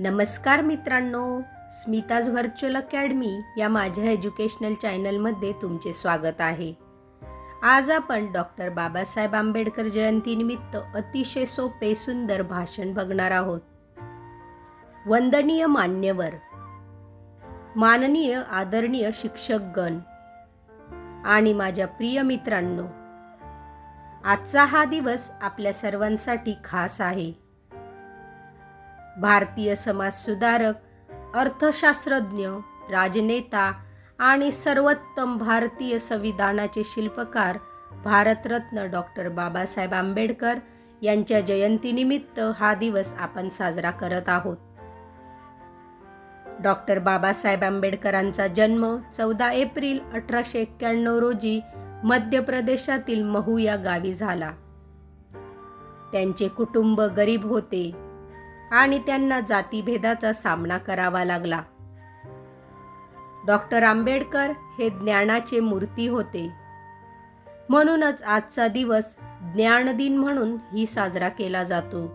नमस्कार मित्रांनो Smita's virtual academy या माझ्या एज्युकेशनल चॅनलमध्ये तुमचे स्वागत आहे. आज आपण डॉक्टर बाबासाहेब आंबेडकर जयंतीनिमित्त अतिशय सोपे सुंदर भाषण बघणार आहोत. वंदनीय मान्यवर माननीय आदरणीय शिक्षकगण आणि माझ्या प्रिय मित्रांनो आजचा हा दिवस आपल्या सर्वांसाठी खास आहे. भारतीय समाजसुधारक अर्थशास्त्रज्ञ राजनेता आणि सर्वोत्तम भारतीय संविधानाचे शिल्पकार भारतरत्न डॉक्टर बाबासाहेब आंबेडकर यांच्या जयंतीनिमित्त हा दिवस आपण साजरा करत आहोत. डॉक्टर बाबासाहेब आंबेडकरांचा जन्म चौदा एप्रिल अठराशे एक्क्याण्णव रोजी मध्य प्रदेशातील महू या गावी झाला. त्यांचे कुटुंब गरीब होते. आणि त्यांना जातीभेदाचा सामना करावा लागला. डॉक्टर आंबेडकर हे ज्ञानाचे मूर्ती होते. म्हणूनच आजचा दिवस ज्ञानदिन म्हणून ही साजरा केला जातो.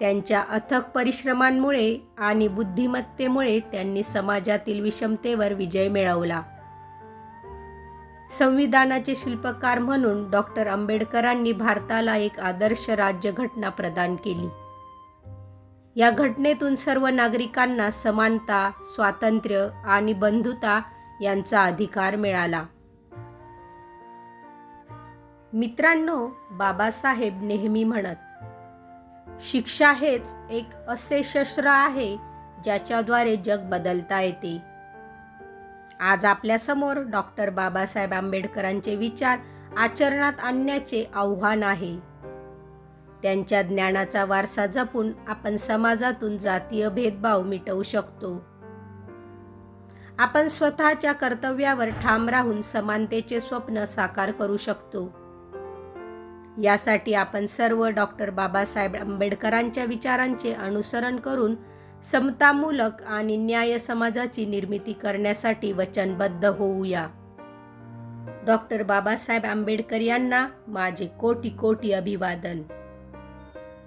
त्यांच्या अथक परिश्रमांमुळे आणि बुद्धिमत्तेमुळे त्यांनी समाजातील विषमतेवर विजय मिळवला. संविधानाचे शिल्पकार म्हणून डॉक्टर आंबेडकरांनी भारताला एक आदर्श राज्यघटना प्रदान केली. या घटनेतून सर्व नागरिकांना समानता स्वातंत्र्य आणि बंधुता यांचा अधिकार मिळाला. मित्रांनो बाबासाहेब नेहमी म्हणत शिक्षा हेच एक असे शस्त्र आहे ज्याच्याद्वारे जग बदलता येते. आज आपल्यासमोर डॉक्टर बाबासाहेब आंबेडकरांचे विचार आचरणात आणण्याचे आव्हान आहे. त्यांच्या ज्ञानाचा वारसा जपून आपण समाजातून जातीय भेदभाव मिटवू शकतो. आपण स्वतःच्या कर्तव्यावर ठाम राहून समानतेचे स्वप्न साकार करू शकतो. यासाठी आपण सर्व डॉक्टर बाबासाहेब आंबेडकरांच्या विचारांचे अनुसरण करून समतामूलक आणि न्याय समाजाची निर्मिती करण्यासाठी वचनबद्ध होऊया. डॉक्टर बाबासाहेब आंबेडकर यांना माझे कोटी कोटी अभिवादन.